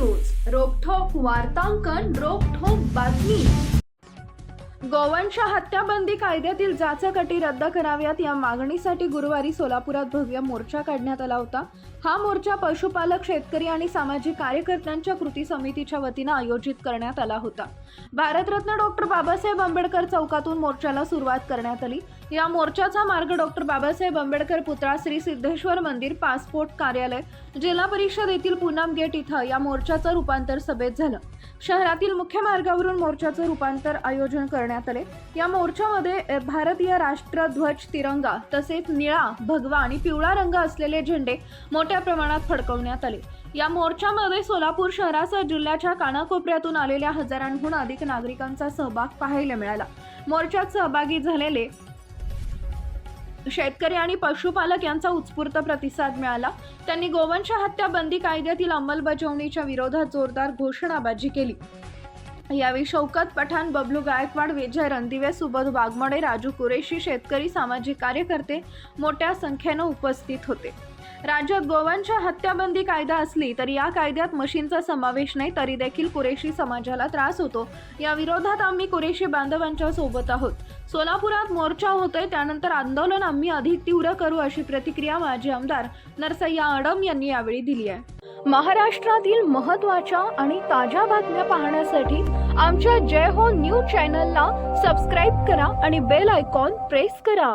वार्तांकन रोखोक बातमी. गोवंश हत्याबंदी कायद्यातील जाचकटी रद्द कराव्यात या मागणीसाठी गुरुवारी सोलापुरात भव्य मोर्चा काढण्यात आला होता. हा मोर्चा पशुपालक शेतकरी आणि सामाजिक कार्यकर्त्यांच्या कृती समितीच्या वतीनं आयोजित करण्यात आला होता. भारतरत्न डॉक्टर बाबासाहेब आंबेडकर चौकातून मोर्चाला सुरुवात करण्यात आली. या मोर्चाचा मार्ग डॉक्टर बाबासाहेब आंबेडकर पुतळा श्री सिद्धेश्वर मंदिर पासपोर्ट कार्यालय जिल्हा परिषद येथील पूनम गेट इथं या मोर्चाचं रूपांतर सभेत झालं. शहरातील मुख्य मार्गावरून मोर्चाचं रूपांतर आयोजन करण्यात आले. या मोर्चामध्ये भारतीय भारतीय राष्ट्रध्वज तिरंगा तसेच निळा भगवा आणि पिवळा रंग असलेले झेंडे मोठ्या प्रमाणात फडकवण्यात आले. या मोर्चामध्ये सोलापूर शहरासह जिल्ह्याच्या कानाकोपऱ्यातून आलेल्या हजारांहून अधिक नागरिकांचा सहभाग पाहायला मिळाला. मोर्चात सहभागी झालेले शेतकरी आणि पशुपालक यांचा उत्स्फूर्त प्रतिसाद मिळाला. त्यांनी गोवंश हत्या बंदी कायद्यातील अंमलबजावणीच्या विरोधात जोरदार घोषणाबाजी केली. यावेळी शौकत पठाण बबलू गायकवाड विजय रणदिवे सुबोध वाघमोडे राजू कुरेशी शेतकरी सामाजिक कार्यकर्ते मोठ्या संख्येनं उपस्थित होते. राज्यात गोवंश हत्याबंदी कायदा असली तरी या कायद्यात मशीनचा समावेश नाही तरी देखील कुरेशी समाजाला त्रास होतो. या विरोधात आम्ही कुरेशी बांधवांच्या सोबत आहोत. सोलापुरात मोर्चा होतोय त्यानंतर आंदोलन आम्ही अधिक तीव्र करू अशी प्रतिक्रिया माजी आमदार नरसय्या अडम यांनी यावेळी दिली आहे. महाराष्ट्रातील महत्त्वाच्या आणि ताज्या बातम्या पाहण्यासाठी आमच्या जय हो न्यूज चॅनलला सबस्क्राईब करा आणि बेल आयकॉन प्रेस करा.